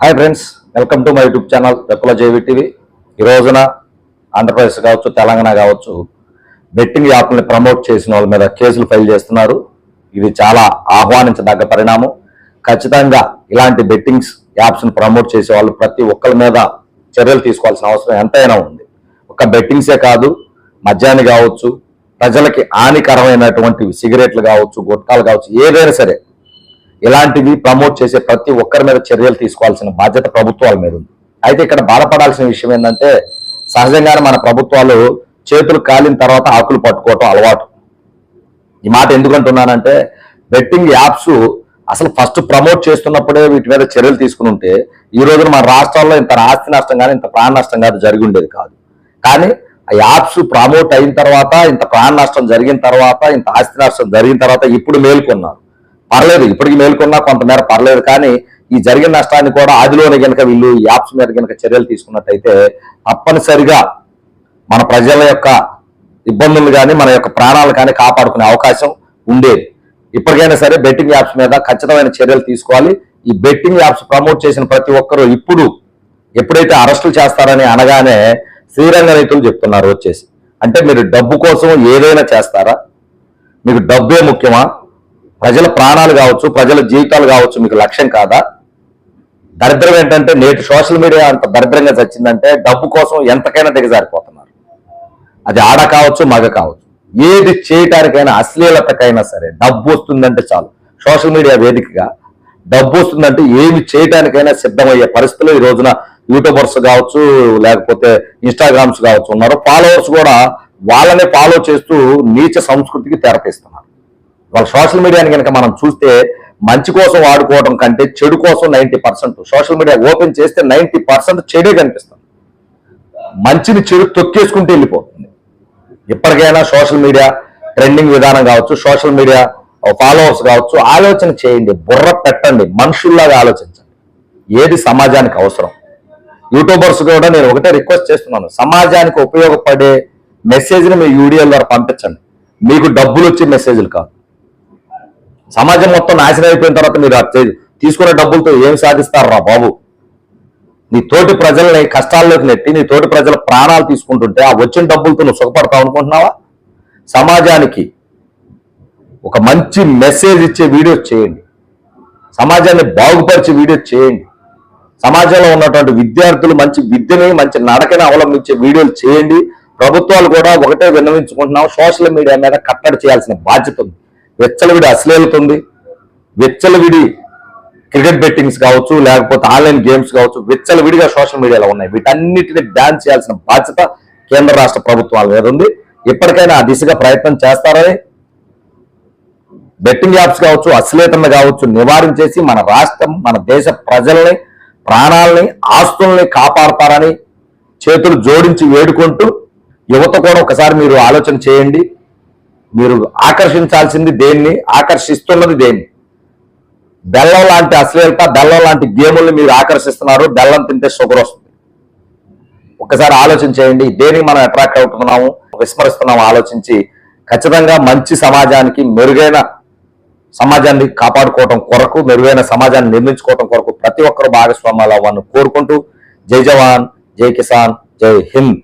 Hi friends welcome to my YouTube channel Rekkula JV TV ఈ రోజున ఆంధ్రప్రదేశ్ కావచ్చు తెలంగాణ కావచ్చు బెట్టింగ్ యాప్ని ప్రమోట్ చేసిన వాళ్ళ మీద కేసులు ఫైల్ చేస్తున్నారు. ఇది చాలా ఆహ్వానించదగ్గ పరిణామం. ఖచ్చితంగా ఇలాంటి బెట్టింగ్స్ యాప్స్ని ప్రమోట్ చేసే వాళ్ళు ప్రతి ఒక్కరి మీద చర్యలు తీసుకోవాల్సిన అవసరం ఎంతైనా ఉంది. ఒక బెట్టింగ్సే కాదు మద్యాన్ని కావచ్చు ప్రజలకి హానికరమైనటువంటి సిగరెట్లు కావచ్చు గుట్కాలు కావచ్చు ఏదైనా సరే ఇలాంటివి ప్రమోట్ చేసే ప్రతి ఒక్కరి మీద చర్యలు తీసుకోవాల్సిన బాధ్యత ప్రభుత్వాల మీద ఉంది. అయితే ఇక్కడ బాధపడాల్సిన విషయం ఏంటంటే సహజంగానే మన ప్రభుత్వాలు చేతులు కాలిన తర్వాత ఆకులు పట్టుకోవటం అలవాటు. ఈ మాట ఎందుకంటున్నానంటే బెట్టింగ్ యాప్స్ అసలు ఫస్ట్ ప్రమోట్ చేస్తున్నప్పుడే వీటి మీద చర్యలు తీసుకుని ఉంటే ఈ రోజున మన రాష్ట్రాల్లో ఇంత ఆస్తి నష్టం కానీ ఇంత ప్రాణ నష్టం కానీ జరిగి ఉండేది కాదు. కానీ ఆ యాప్స్ ప్రమోట్ అయిన తర్వాత ఇంత ప్రాణ నష్టం జరిగిన తర్వాత ఇంత ఆస్తి నష్టం జరిగిన తర్వాత ఇప్పుడు మేల్కొన్నారు పర్లేదు ఇప్పటికి మేల్కొన్నా కొంతమేర పర్లేదు కానీ ఈ జరిగిన నష్టాన్ని కూడా ఆదిలోనే కనుక వీళ్ళు ఈ యాప్స్ మీద గనక చర్యలు తీసుకున్నట్టయితే తప్పనిసరిగా మన ప్రజల యొక్క ఇబ్బందులు కానీ మన యొక్క ప్రాణాలు కానీ కాపాడుకునే అవకాశం ఉండేది. ఇప్పటికైనా సరే బెట్టింగ్ యాప్స్ మీద ఖచ్చితమైన చర్యలు తీసుకోవాలి. ఈ బెట్టింగ్ యాప్స్ ప్రమోట్ చేసిన ప్రతి ఒక్కరూ ఇప్పుడు ఎప్పుడైతే అరెస్టులు చేస్తారని అనగానే శ్రీరంగ రైతులు చెప్తున్నారు వచ్చేసి. అంటే మీరు డబ్బు కోసం ఏదైనా చేస్తారా? మీకు డబ్బే ముఖ్యమా? ప్రజల ప్రాణాలు కావచ్చు ప్రజల జీవితాలు కావచ్చు మీకు లక్ష్యం కాదా? దరిద్రం ఏంటంటే నేటి సోషల్ మీడియా అంత దరిద్రంగా చచ్చిందంటే డబ్బు కోసం ఎంతకైనా దిగజారిపోతున్నారు. అది ఆడ కావచ్చు మగ కావచ్చు. ఏది చేయటానికైనా అశ్లీలతకైనా సరే డబ్బు వస్తుందంటే చాలు. సోషల్ మీడియా వేదికగా డబ్బు వస్తుందంటే ఏమి చేయటానికైనా సిద్ధమయ్యే పరిస్థితులు ఈ రోజున యూట్యూబర్స్ కావచ్చు లేకపోతే ఇన్స్టాగ్రామ్స్ కావచ్చు ఉన్నారు. ఫాలోవర్స్ కూడా వాళ్ళనే ఫాలో చేస్తూ నీచ సంస్కృతికి తెరపిస్తున్నారు. వాళ్ళ సోషల్ మీడియాని కనుక మనం చూస్తే మంచి కోసం వాడుకోవడం కంటే చెడు కోసం ninety percent. Social media open చేస్తే నైంటీ పర్సెంట్ చెడే కనిపిస్తుంది. మంచిని చెడు తొక్కేసుకుంటూ వెళ్ళిపోతుంది. ఇప్పటికైనా సోషల్ మీడియా ట్రెండింగ్ విధానం కావచ్చు సోషల్ మీడియా ఫాలోవర్స్ కావచ్చు ఆలోచన చేయండి బుర్ర పెట్టండి మనుషుల్లాగా ఆలోచించండి. ఏది సమాజానికి అవసరం? యూట్యూబర్స్ కూడా నేను ఒకటే రిక్వెస్ట్ చేస్తున్నాను సమాజానికి ఉపయోగపడే మెసేజ్ని మీ వీడియోల ద్వారా పంపించండి. మీకు డబ్బులు వచ్చే మెసేజ్లు కాదు. సమాజం మొత్తం నాశనం అయిపోయిన తర్వాత మీరు తీసుకునే డబ్బులతో ఏం సాధిస్తారా బాబు? నీ తోటి ప్రజల్ని కష్టాల్లోకి నెట్టి నీ తోటి ప్రజల ప్రాణాలు తీసుకుంటుంటే ఆ వచ్చిన డబ్బులతో నువ్వు సుఖపడతావు అనుకుంటున్నావా? సమాజానికి ఒక మంచి మెసేజ్ ఇచ్చే వీడియో చేయండి. సమాజాన్ని బాగుపరిచే వీడియో చేయండి. సమాజంలో ఉన్నటువంటి విద్యార్థులు మంచి విద్యని మంచి నడకని అవలంబించే వీడియోలు చేయండి. ప్రభుత్వాలు కూడా ఒకటే విన్నవించుకుంటున్నాం. సోషల్ మీడియా మీద కట్టడి చేయాల్సిన బాధ్యత ఉంది. వెచ్చలవిడి అశ్లీలతుంది. వెచ్చలవిడి క్రికెట్ బెట్టింగ్స్ కావచ్చు లేకపోతే ఆన్లైన్ గేమ్స్ కావచ్చు విచ్చలవిడిగా సోషల్ మీడియాలో ఉన్నాయి. వీటన్నిటిని బ్యాన్ చేయాల్సిన బాధ్యత కేంద్ర రాష్ట్ర ప్రభుత్వాల మీద ఉంది. ఇప్పటికైనా ఆ దిశగా ప్రయత్నం చేస్తారని బెట్టింగ్ యాప్స్ కావచ్చు అశ్లీలతను కావచ్చు నివారించేసి మన రాష్ట్రం మన దేశ ప్రజల్ని ప్రాణాలని ఆస్తుల్ని కాపాడతారని చేతులు జోడించి వేడుకుంటూ యువత కూడా ఒకసారి మీరు ఆలోచన చేయండి. మీరు ఆకర్షించాల్సింది దేన్ని? ఆకర్షిస్తున్నది దేన్ని? బెల్లం లాంటి అశ్లీలత బెల్లం లాంటి గేముల్ని మీరు ఆకర్షిస్తున్నారు బెల్లం తింటే షుగర్ వస్తుంది. ఒకసారి ఆలోచన చేయండి దేనికి మనం అట్రాక్ట్ అవుతున్నాము విస్మరిస్తున్నాము ఆలోచించి ఖచ్చితంగా మంచి సమాజానికి మెరుగైన సమాజాన్ని కాపాడుకోవటం కొరకు మెరుగైన సమాజాన్ని నిర్మించుకోవటం కొరకు ప్రతి ఒక్కరు భాగస్వామ్యాలు అవ్వాలని కోరుకుంటూ జై జవాన్ జై కిసాన్ జై హింద్.